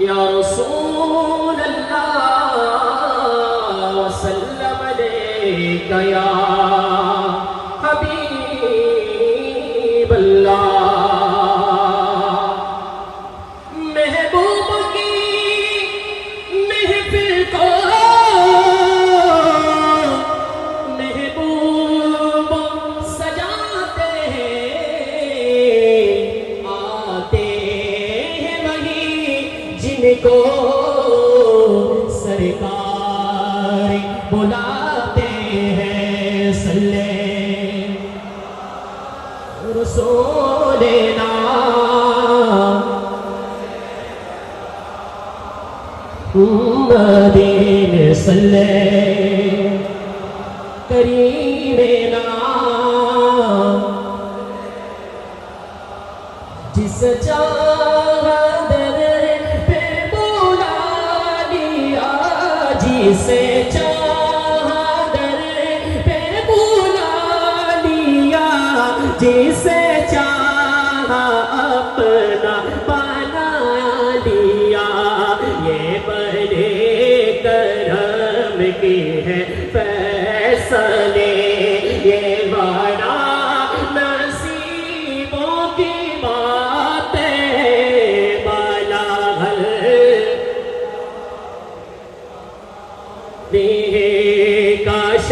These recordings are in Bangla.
يا رسول الله وسلم عليك يا حبيب الله. مدینے سلے کریمنا جس چار در پہ بولا دیا جسے چاہ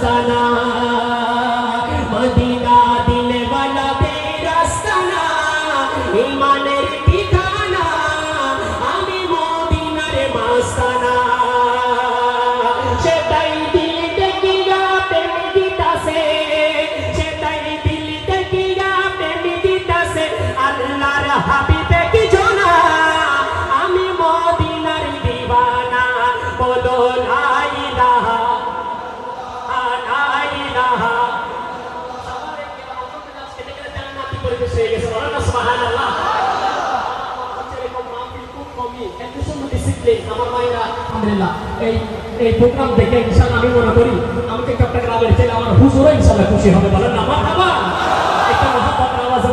sana. এই এই প্রোগ্রাম দেখে ইনশাল্লাহ আমি মনে করি আমাকে চট্টগ্রামের ছেলে আমার হুজুরও ইনশাল্লাহ খুশি হবে বলেন আমার আবার একটা মহাপাত্র আওয়াজ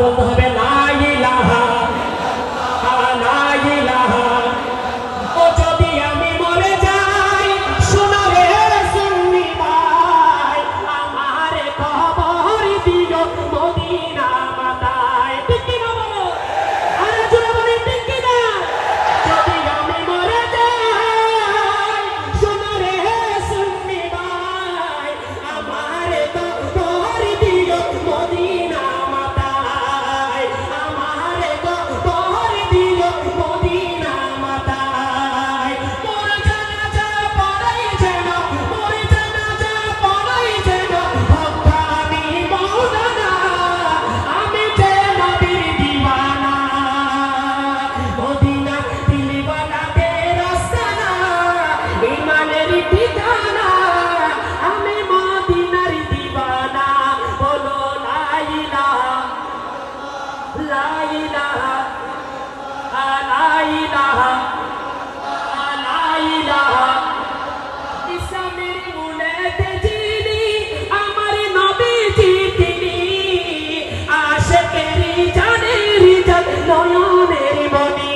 নয়নের মনি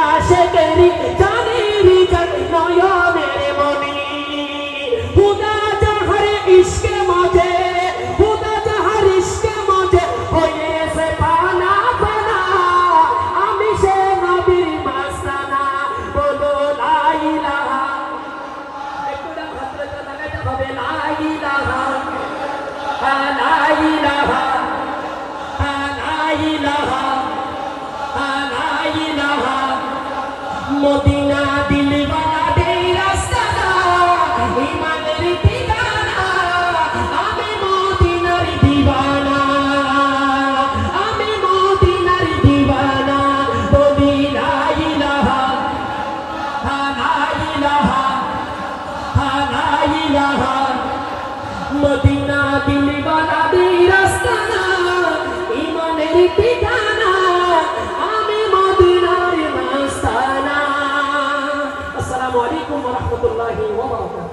আসে কেরি জানির জান নয়নের মনি হুদা জাহার ইশকে মজে হয়েছে পানা পানা। আমি সে নবীর মাস্তানা, বলো লাইলা। একটু ভদ্রতা মদিনা দিলওয়ালা দে রাস্তানা ইমানের ঠিকানা আমি মদিনার দিওয়ানা আমি মদিনার বলি লা ইলাহা লা ইলাহা লা ইলাহা, মদিনা আসসালামু আলাইকুম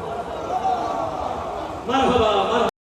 ওয়া রাহমাতুল্লাহি